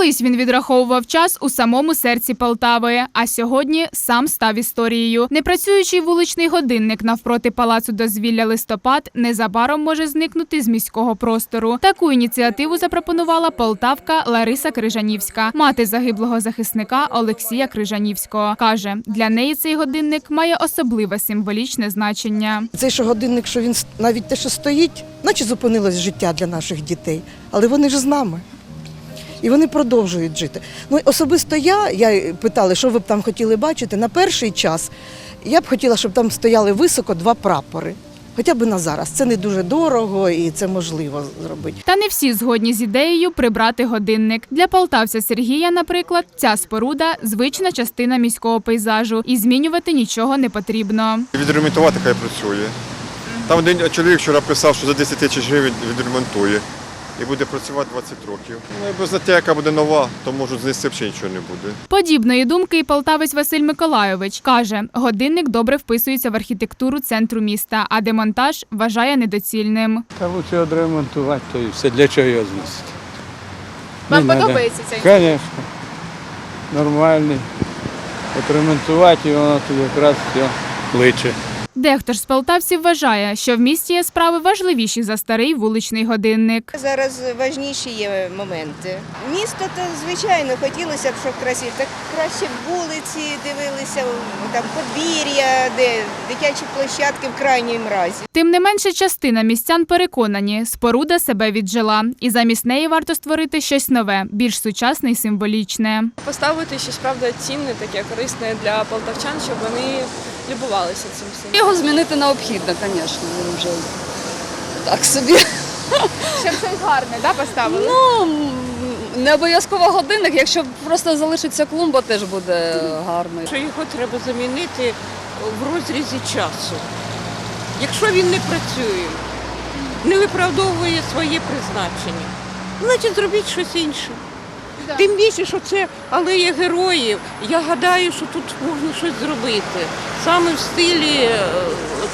Колись він відраховував час у самому серці Полтави, а сьогодні сам став історією. Непрацюючий вуличний годинник навпроти палацу дозвілля листопад незабаром може зникнути з міського простору. Таку ініціативу запропонувала полтавка Лариса Крижанівська, мати загиблого захисника Олексія Крижанівського. каже, для неї цей годинник має особливе символічне значення. Цей що годинник, що він навіть те, що стоїть, наче зупинилось життя для наших дітей, але вони ж з нами. І вони продовжують жити. Ну особисто я, я питала, що ви б там хотіли бачити. На перший час я б хотіла, щоб там стояли високо два прапори. Хоча б на зараз. Це не дуже дорого і це можливо зробити. Та не всі згодні з ідеєю прибрати годинник. Для полтавця Сергія, наприклад, ця споруда звична частина міського пейзажу, і змінювати нічого не потрібно. Відремонтувати хай працює. Там один чоловік вчора писав, що за 10 тисяч гривень відремонтує. І буде працювати 20 років. Ну, якби знаття, яка буде нова, то можуть знести взагалі нічого не буде. Подібної думки і полтавець Василь Миколайович каже, годинник добре вписується в архітектуру центру міста, а демонтаж вважає недоцільним. Та лучше відремонтувати, то і все. Для чого його зносити? Вам Не подобається цей? Звісно. Нормальний. Відремонтувати і воно якраз все личе. Дехто ж з полтавців вважає, що в місті є справи важливіші за старий вуличний годинник. Зараз важніші є моменти. Місто то звичайно хотілося б, щоб красиво. Так краще вулиці дивилися, там подвір'я, де дитячі площадки в крайньому разі. Тим не менше, частина містян переконані, споруда себе віджила, і замість неї варто створити щось нове, більш сучасне і символічне. Поставити щось правда цінне, таке корисне для полтавчан, щоб вони любувалися цим всім. Його змінити необхідно, звісно, він вже так собі. Щоб щось гарне, да, поставили? Ну, не обов'язково годинник, якщо просто залишиться клумба, теж буде гарно. що його треба замінити в розрізі часу. Якщо він не працює, не виправдовує своє призначення, значить зробіть щось інше. Тим більше, що це алея героїв. Я гадаю, що тут можна щось зробити саме в стилі е,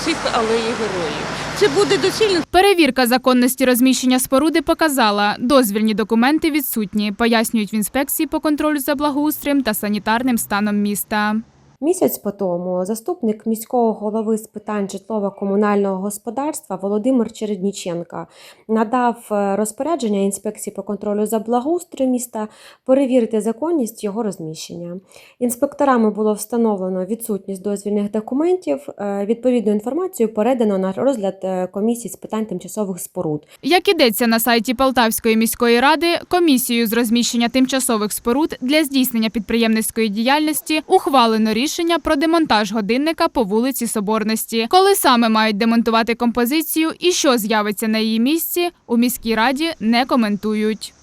цих алеї героїв. Це буде доцільно. Перевірка законності розміщення споруди показала, дозвільні документи відсутні, пояснюють в інспекції по контролю за благоустроєм та санітарним станом міста. Місяць по тому заступник міського голови з питань житлово-комунального господарства Володимир Чередніченка надав е, розпорядження інспекції по контролю за благоустрою міста перевірити законність його розміщення. Інспекторами було встановлено відсутність дозвільних документів. Е, Відповідну інформацію передано на розгляд е, комісії з питань тимчасових споруд. Як ідеться на сайті Полтавської міської ради, комісією з розміщення тимчасових споруд для здійснення підприємницької діяльності ухвалено рішення про демонтаж годинника по вулиці Соборності. Коли саме мають демонтувати композицію і що з'явиться на її місці, у міській раді не коментують.